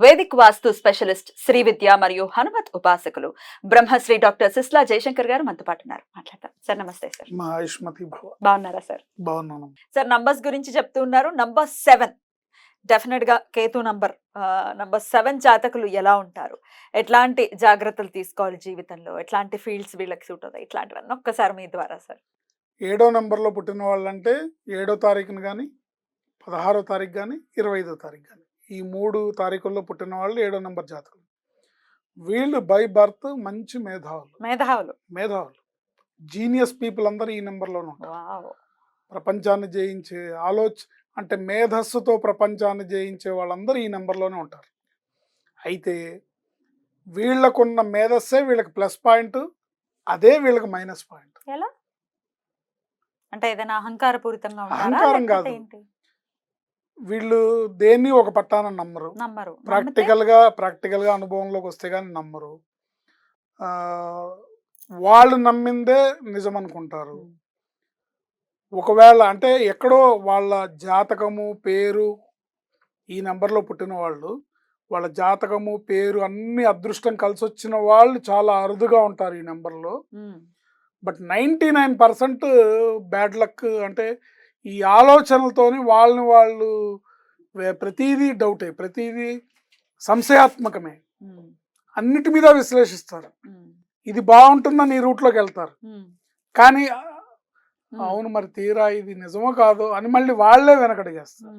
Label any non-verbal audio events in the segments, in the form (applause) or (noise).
Vedic vastu specialist Shri Vidya మరియు హనుమత్ ఉపాసకులు Brahmasri doctor Sisla Jayashankar గారు మనతో పాటు ఉన్నారు. మాట్లాడతాం సార్ నమస్తే సార్. బాగున్నారా సార్? బాగున్నాను. సార్ నంబర్స్ గురించి చెప్తూ ఉన్నారు. నంబర్ సెవెన్ డెఫినెట్గా కేతు నంబర్ నంబర్ సెవెన్ జాతకులు ఎలా ఉంటారు? ఎట్లాంటి జాగ్రత్తలు తీసుకోవాలి జీవితంలో? ఎట్లాంటి ఫీల్డ్స్ వీళ్ళకి సూట్ అవుతాయి? ఇట్లాంటివన్నీ ఒక్కసారి మీ ద్వారా సార్. ఏడో నెంబర్లో పుట్టిన వాళ్ళంటే ఏడో తారీఖున కానీ పదహారో తారీఖు కానీ ఇరవై ఐదో తారీఖు కానీ ఈ మూడు తారీఖుల్లో పుట్టిన వాళ్ళు ఏడో నెంబర్ జాతకులు వీళ్ళు బై బర్త్ మంచి మేధావులు. మేధావులు. మేధావులు. జీనియస్ పీపుల్ అందరూ ఈ నెంబర్లోనే ఉంటారు. ప్రపంచాన్ని జయించే ఆలోచ అంటే మేధస్సుతో ప్రపంచాన్ని జయించే వాళ్ళందరూ ఈ నెంబర్లోనే ఉంటారు. అయితే వీళ్ళకున్న మేధస్సే వీళ్ళకి ప్లస్ పాయింట్ అదే వీళ్ళకి మైనస్ పాయింట్. ఎలా? అంటే ఏదైనా అహంకారపూరితంగా అహంకారం కాదు. వీళ్ళు దేన్ని ఒక పట్టాన నమ్మరు. నమ్మరు. ప్రాక్టికల్గా ప్రాక్టికల్గా అనుభవంలోకి వస్తే కానీ నమ్మరు. ఆ, వాళ్ళు నమ్మిందే నిజం అనుకుంటారు. ఒకవేళ అంటే ఎక్కడో వాళ్ళ జాతకము పేరు ఈ నెంబర్లో పుట్టిన వాళ్ళు వాళ్ళ జాతకము పేరు అన్ని అదృష్టం కలిసి వచ్చిన వాళ్ళు చాలా అరుదుగా ఉంటారు ఈ నెంబర్లో. But ninety nine percent bad luck అంటే ఈ ఆలోచనలతోని వాళ్ళని వాళ్ళు ప్రతిదీ డౌటే ప్రతిదీ సంశయాత్మకమే. అన్నిటి మీద విశ్లేషిస్తారు. ఇది బాగుంటుందని ఈ రూట్లోకి వెళ్తారు. కానీ అవును మరి తీరా ఇది నిజమో కాదో అని మళ్ళీ వాళ్ళే వెనకడిగేస్తారు.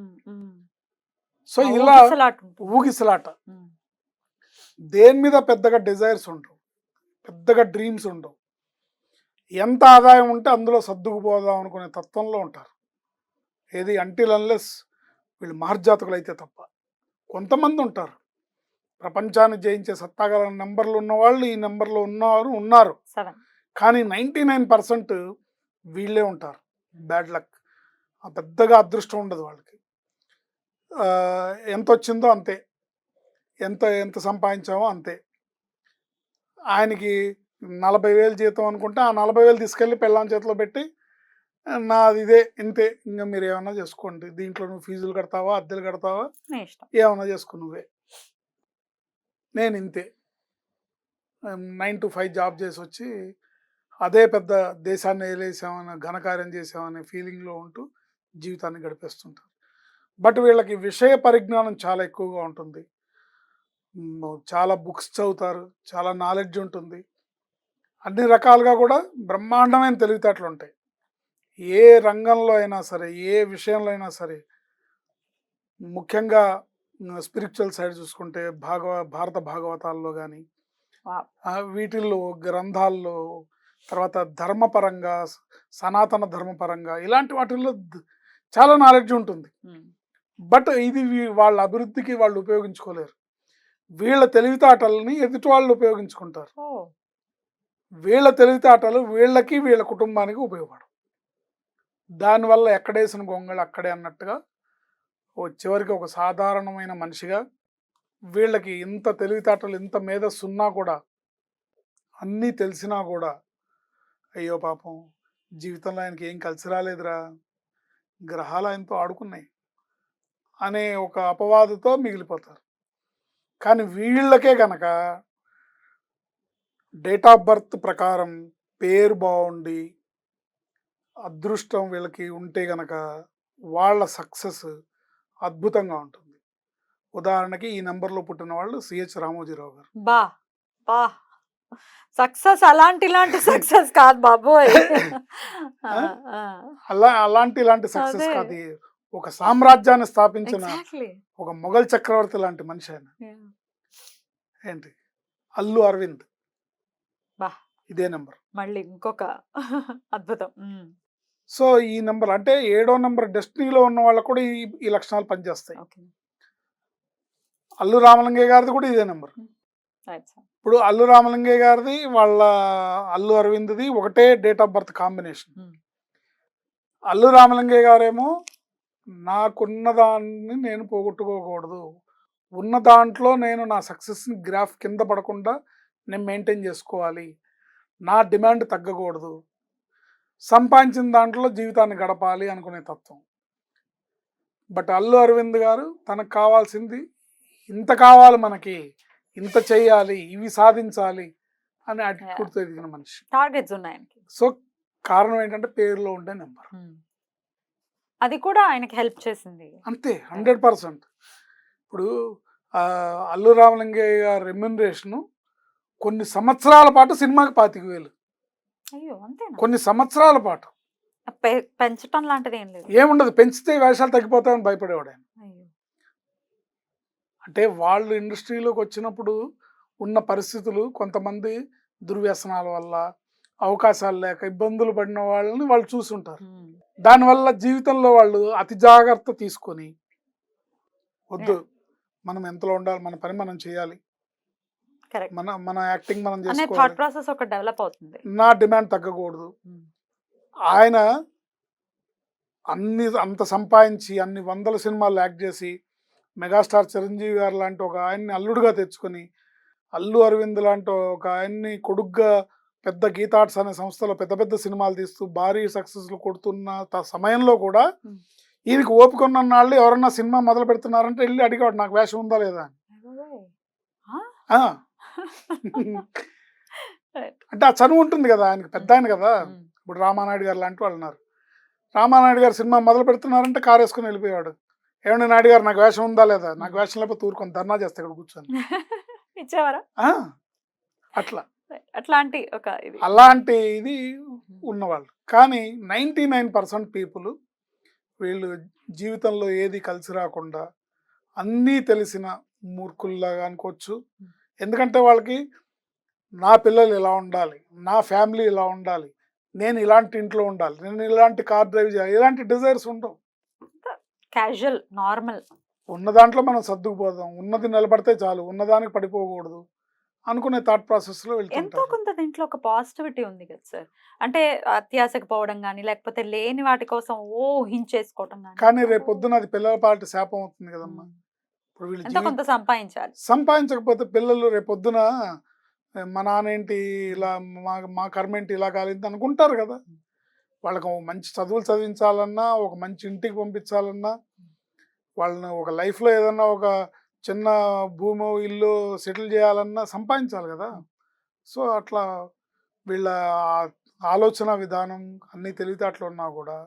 సో ఇలా ఊగిసలాట దేని మీద పెద్దగా డిజైర్స్ ఉండవు. పెద్దగా డ్రీమ్స్ ఉండవు. ఎంత ఆదాయం ఉంటే అందులో సర్దుకుపోదాం అనుకునే తత్వంలో ఉంటారు. ఏది అంటిల్ అన్లెస్ వీళ్ళు మహర్జాతకులు అయితే తప్ప. కొంతమంది ఉంటారు ప్రపంచాన్ని జయించే సత్తాగల నెంబర్లు ఉన్నవాళ్ళు ఈ నెంబర్లో ఉన్నవారు ఉన్నారు. కానీ నైంటీ నైన్ పర్సెంట్ వీళ్ళే ఉంటారు. Bad luck. పెద్దగా అదృష్టం ఉండదు వాళ్ళకి. ఎంత వచ్చిందో అంతే. ఎంత ఎంత సంపాదించామో అంతే. ఆయనకి నలభై వేలు జీతం అనుకుంటే ఆ నలభై వేలు తీసుకెళ్ళి పెళ్ళాం చేతిలో పెట్టి నాది ఇదే ఇంతే. ఇంకా మీరు ఏమన్నా చేసుకోండి. దీంట్లో నువ్వు ఫీజులు కడతావా అద్దెలు కడతావా? ఏమన్నా చేసుకో నువ్వే. నేను ఇంతే నైన్ టు ఫైవ్ జాబ్ చేసి వచ్చి అదే పెద్ద దేశాన్ని వేలేసామని ఘనకార్యం చేసామనే ఫీలింగ్లో ఉంటూ జీవితాన్ని గడిపేస్తుంటారు. బట్ వీళ్ళకి విషయ పరిజ్ఞానం చాలా ఎక్కువగా ఉంటుంది. చాలా బుక్స్ చదువుతారు చాలా నాలెడ్జ్ ఉంటుంది. అన్ని రకాలుగా కూడా బ్రహ్మాండమైన తెలివితేటలు ఉంటాయి ఏ రంగంలో అయినా సరే ఏ విషయంలో అయినా సరే ముఖ్యంగా స్పిరిచువల్ సైడ్ చూసుకుంటే భాగవ భారత భాగవతాల్లో కానీ. వీటిల్లో గ్రంథాల్లో తర్వాత ధర్మపరంగా సనాతన ధర్మపరంగా ఇలాంటి వాటిల్లో చాలా నాలెడ్జ్ ఉంటుంది. బట్ ఇది వాళ్ళ అభివృద్ధికి వాళ్ళు ఉపయోగించుకోలేరు. వీళ్ళ తెలివితేటలని ఎదుటి వాళ్ళు ఉపయోగించుకుంటారు. వీళ్ళ తెలివితేటలు వీళ్ళకి వీళ్ళ కుటుంబానికి ఉపయోగపడవు. దానివల్ల ఎక్కడేసిన గొంగళి అక్కడే అన్నట్టుగా ఓ చివరికి ఒక సాధారణమైన మనిషిగా వీళ్ళకి ఇంత తెలివితేటలు ఇంత మేధస్సున్నా కూడా అన్నీ తెలిసినా కూడా అయ్యో పాపం జీవితంలో ఆయనకి ఏం కలిసి రాలేదురా గ్రహాలు ఆయనతో ఆడుకున్నాయి అనే ఒక అపవాదుతో మిగిలిపోతారు. కానీ వీళ్ళకే కనుక డేట్ ఆఫ్ బర్త్ ప్రకారం పేరు బాగుండి అదృష్టం వీళ్ళకి ఉంటే గనక వాళ్ళ సక్సెస్ అద్భుతంగా ఉంటుంది ఉదాహరణకి ఈ నెంబర్లో పుట్టిన వాళ్ళు సిహెచ్ రామోజీరావు గారు బా బా సక్సెస్ అలాంటి ఇలాంటి (laughs) సక్సెస్ కాదు బాబోయ్. (laughs) అలా అలాంటి ఇలాంటి సక్సెస్. కాదు ఒక సామ్రాజ్యాన్ని స్థాపించిన. ఒక మొఘల్ చక్రవర్తి లాంటి మనిషి ఆయన. ఏంటి అల్లు అరవింద్. ఇదే నెంబర్ మళ్ళీ ఇంకొక అద్భుతం. సో ఈ నెంబర్ అంటే ఏడో నెంబర్ డెస్టినీలో ఉన్న వాళ్ళకు కూడా ఈ ఈ లక్షణాలు పనిచేస్తాయి. అల్లు రామలింగయ్య గారిది కూడా ఇదే నెంబర్. ఇప్పుడు అల్లు రామలింగయ్య గారిది వాళ్ళ అల్లు అరవింద్ది ఒకటే date of birth combination. Allu Ramalingaiah గారేమో నాకున్న దాన్ని నేను పోగొట్టుకోకూడదు. ఉన్న దాంట్లో నేను నా సక్సెస్ని గ్రాఫ్ కింద పడకుండా నేను మెయింటైన్ చేసుకోవాలి. నా డిమాండ్ తగ్గకూడదు. సంపాదించిన దాంట్లో జీవితాన్ని గడపాలి అనుకునే తత్వం. బట్ అల్లు అరవింద్ గారు తనకు కావాల్సింది ఇంత కావాలి మనకి ఇంత చేయాలి ఇవి సాధించాలి అనే అటిట్యూడ్తో ఎదిగిన మనిషి. టార్గెట్స్ ఉన్నాయి సో కారణం ఏంటంటే పేరులో ఉండే నెంబర్. అది కూడా ఆయనకి హెల్ప్ చేసింది. అంతే హండ్రెడ్ పర్సెంట్. ఇప్పుడు అల్లు రామలింగయ్య గారి రెమ్యునరేషను కొన్ని సంవత్సరాల పాటు సినిమాకి పాతిక వేలు. అయ్యో! అంతేనా? కొన్ని సంవత్సరాల పాటు. పె- పెంచటం లాంటిది ఏం లేదు. ఏముండదు పెంచితే వేషాలు తగ్గిపోతాయని భయపడేవాడు ఆయన అంటే వాళ్ళు ఇండస్ట్రీలోకి వచ్చినప్పుడు ఉన్న పరిస్థితులు కొంతమంది దుర్వ్యసనాల వల్ల అవకాశాలు లేక ఇబ్బందులు పడిన వాళ్ళని వాళ్ళు చూసుంటారు. దానివల్ల జీవితంలో వాళ్ళు అతి జాగ్రత్త తీసుకొని వద్దు మనం ఎంతలో ఉండాలి మన పని మనం చేయాలి మన మన యాక్టింగ్ మనం అనే థాట్ ప్రాసెస్ ఒక డెవలప్ అవుతుంది. నా డిమాండ్ తగ్గకూడదు. ఆయన అన్ని అంత సంపాదించి అన్ని వందల సినిమాలు యాక్ట్ చేసి మెగాస్టార్ చిరంజీవి గారు లాంటి ఒక ఆయన్ని అల్లుడుగా తెచ్చుకొని అల్లు అరవింద్ లాంటి ఒక ఆయన్ని కొడుగ్గా పెద్ద గీతార్ట్స్ అనే సంస్థలో పెద్ద పెద్ద సినిమాలు తీస్తూ భారీ సక్సెస్లు కొడుతున్న సమయంలో కూడా. ఈయనకి ఓపిక ఉన్న నాళ్ళు ఎవరన్నా సినిమా మొదలు పెడుతున్నారంటే వెళ్ళి అడిగాడు నాకు వేషం ఉందా లేదా? (laughs) అంటే ఆ చనువు ఉంటుంది కదా! ఆయనకి పెద్ద ఆయన కదా. ఇప్పుడు రామానాయుడు గారు లాంటి వాళ్ళు ఉన్నారు రామానాయుడు గారు సినిమా మొదలు పెడుతున్నారంటే కారు వేసుకుని వెళ్ళిపోయాడు ఏమండి నాయుడు గారు నాకు వేషం ఉందా లేదా? నాకు వేషం లేకపోతే ఊరుకొని ధర్నా చేస్తే ఇక్కడ కూర్చొని. (laughs) ఇచ్చేవారా? అట్లా. అట్లాంటి ఒక ఇది. అలాంటి ఇది ఉన్నవాళ్ళు. కానీ నైంటీ నైన్ పర్సెంట్ పీపుల్ వీళ్ళు జీవితంలో ఏది కలిసి రాకుండా అన్నీ తెలిసిన మూర్ఖుల్లాగా అనుకోవచ్చు. ఎందుకంటే వాళ్ళకి నా పిల్లలు ఇలా ఉండాలి నా ఫ్యామిలీ ఇలా ఉండాలి నేను ఇలాంటి ఇంట్లో ఉండాలి నేను ఇలాంటి కార్ డ్రైవ్ చేయాలి ఇలాంటి డిజైర్స్ ఉండవు. Casual normal. ఉన్న దాంట్లో మనం సర్దుకుపోదాం ఉన్నది నిలబడితే చాలు ఉన్నదానికి పడిపోకూడదు అనుకునే థాట్ ప్రాసెస్లో ఎంతో వెళ్తుంటారు. కొంత దీంట్లో ఒక పాజిటివిటీ ఉంది కదా సార్. అంటే అత్యాశకు పోవడం కానీ లేకపోతే లేని వాటి కోసం ఊహించేసుకోవడం కానీ కానీ రేపు పొద్దున అది పిల్లల పాటి శాపం అవుతుంది కదమ్మా. ఇప్పుడు వీళ్ళు కొంత సంపాదించాలి. సంపాదించకపోతే పిల్లలు రేపు పొద్దున "ఏ, మా నానేంటి ఇలా మా మా కర్మ ఏంటి ఇలా కాలేదు అనుకుంటారు కదా. వాళ్ళకి మంచి చదువులు చదివించాలన్నా ఒక మంచి ఇంటికి పంపించాలన్నా వాళ్ళని ఒక లైఫ్లో ఏదన్నా ఒక చిన్న భూమో ఇల్లు సెటిల్ చేయాలన్నా సంపాదించాలి కదా. సో అట్లా వీళ్ళ ఆలోచన విధానం అన్నీ తెలివితేటలు ఉన్నా కూడా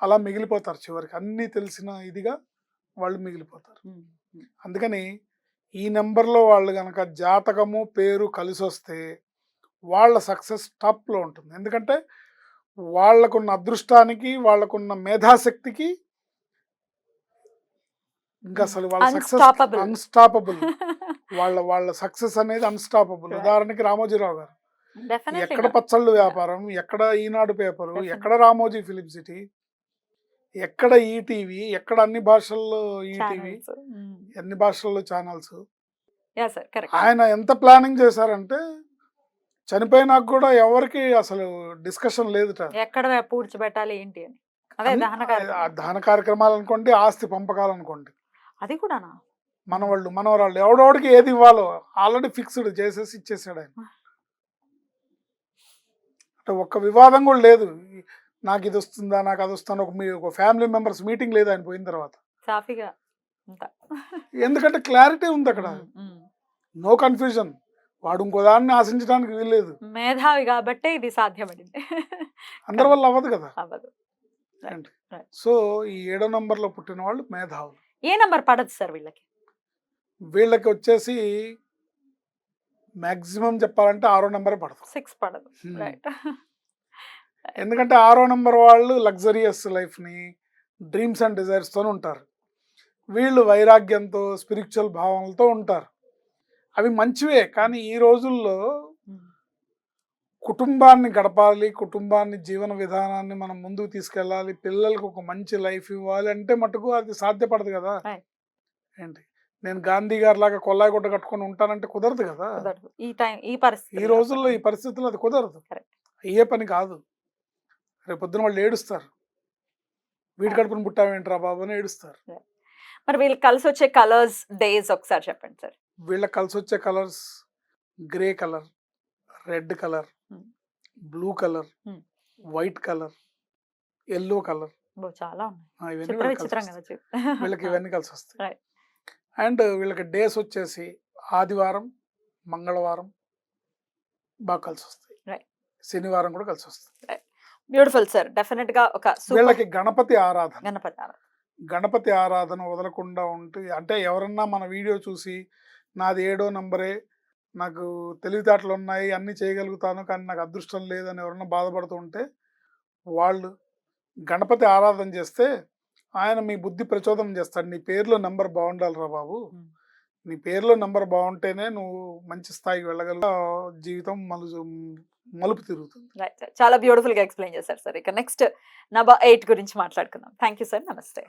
అలా మిగిలిపోతారు చివరికి. అన్నీ తెలిసిన ఇదిగా వాళ్ళు మిగిలిపోతారు. అందుకని ఈ నెంబర్లో వాళ్ళు కనుక జాతకము పేరు కలిసి వస్తే వాళ్ళ సక్సెస్ టాప్లో ఉంటుంది ఎందుకంటే వాళ్ళకున్న అదృష్టానికి వాళ్ళకున్న మేధాశక్తికి ఇంకా అసలు వాళ్ళ సక్సెస్. అన్స్టాపబుల్ వాళ్ళ (laughs) వాళ్ళ సక్సెస్ అనేది అన్స్టాపబుల్. ఉదాహరణకి రామోజీరావు గారు ఎక్కడ. పచ్చళ్ళు వ్యాపారం ఎక్కడ ఈనాడు పేపరు. ఎక్కడ రామోజీ ఫిలిం సిటీ ఎక్కడ ఈటీవీ ఎక్కడ అన్ని భాషల్లో ఈటీవీ. అన్ని భాషల్లో ఛానల్స్. ఆయన ఎంత ప్లానింగ్ చేశారంటే చనిపోయినాక కూడా ఎవరికి అసలు డిస్కషన్ లేదుట. ఎక్కడ పూడ్చిపెట్టాలి ఏంటి అని. దహన కార్యక్రమాలు అనుకోండి ఆస్తి పంపకాలు అనుకోండి అది కూడానా? మనవాళ్ళు మనవరాళ్ళు ఎవడెవడికి ఏది ఇవ్వాలో ఆల్రెడీ ఫిక్స్డ్ చేసేసి ఇచ్చేసాడు ఆయన. అంటే ఒక్క వివాదం కూడా లేదు. నాకు ఇది వస్తుందా నాకు అది వస్తుందా ఒక మీ ఒక ఫ్యామిలీ మెంబర్స్ మీటింగ్ లేదు ఆయన పోయిన తర్వాత. సాఫీగా ఎందుకంటే క్లారిటీ ఉంది అక్కడ. No confusion. వాడు ఇంకో దాన్ని ఆశించడానికి వీల్లేదు. మేధావి కాబట్టే ఇది సాధ్యపడింది. అందరి వల్ల అవ్వదు కదా. అవ్వదు. సో ఈ ఏడో నంబర్లో పుట్టిన వాళ్ళు మేధావులు. ఏ నంబర్ పడదు సార్ వీళ్ళకి? వీళ్ళకి వచ్చేసి మాక్సిమం చెప్పాలంటే ఆరో నెంబరే పడదు. సిక్స్ పడదు. రైట్ ఎందుకంటే ఆరో నెంబర్ వాళ్ళు లగ్జరియస్ లైఫ్ని డ్రీమ్స్ అండ్ డిజైర్స్తో ఉంటారు. వీళ్ళు వైరాగ్యంతో స్పిరిచువల్ భావనలతో ఉంటారు. అవి మంచివే కానీ ఈ రోజుల్లో కుటుంబాన్ని గడపాలి కుటుంబాన్ని జీవన విధానాన్ని మనం ముందుకు తీసుకెళ్ళాలి పిల్లలకు ఒక మంచి లైఫ్ ఇవ్వాలి అంటే మటుకు అది సాధ్యపడదు కదా. ఏంటి? నేను గాంధీ గారి లాగా కొల్లాయి గుడ్డ కట్టుకొని ఉంటానంటే కుదరదు కదా. ఈ టైం ఈ పరిస్థితి ఈ రోజుల్లో ఈ పరిస్థితుల్లో అది కుదరదు. అయ్యే పని కాదు. రేపు పొద్దున వాళ్ళు ఏడుస్తారు. వీడి కడుపుని పుట్టావేంట్రా బాబు అని ఏడుస్తారు. మరి వీళ్ళకి కలిసి వచ్చే కలర్స్ డేస్ ఒకసారి చెప్పండి సార్. వీళ్ళకి కలిసి వచ్చే colours grey colour red colour. Blue colour. White colour yellow colour. చాలా వీళ్ళకి (laughs) ఇవన్నీ కలిసి వస్తాయి. అండ్ వీళ్ళకి డేస్ వచ్చేసి ఆదివారం మంగళవారం బాగా కలిసి వస్తాయి. శనివారం కూడా కలిసి వస్తాయి బ్యూటిఫుల్ సార్ డెఫినెట్గా ఒక వీళ్ళకి గణపతి ఆరాధన. గణపతి ఆరాధన. గణపతి ఆరాధన వదలకుండా ఉంటే అంటే ఎవరన్నా మన వీడియో చూసి నాది ఏడో నంబరే నాకు తెలివితేటలు ఉన్నాయి అన్నీ చేయగలుగుతాను కానీ నాకు అదృష్టం లేదని ఎవరన్నా బాధపడుతూ ఉంటే వాళ్ళు గణపతి ఆరాధన చేస్తే ఆయన మీ బుద్ధి ప్రచోదనం చేస్తాడు. నీ పేరులో నంబర్ బాగుండాలిరా బాబు. నీ పేరులో నంబర్ బాగుంటేనే నువ్వు మంచి స్థాయికి వెళ్ళగల జీవితం మలుచు మలుపు తిరుగుతుంది. right. చాలా బ్యూటిఫుల్గా ఎక్స్ప్లెయిన్ చేశారు సార్. ఇక నెక్స్ట్ నబా ఎయిట్ గురించి మాట్లాడుకుందాం. Thank you sir. నమస్తే.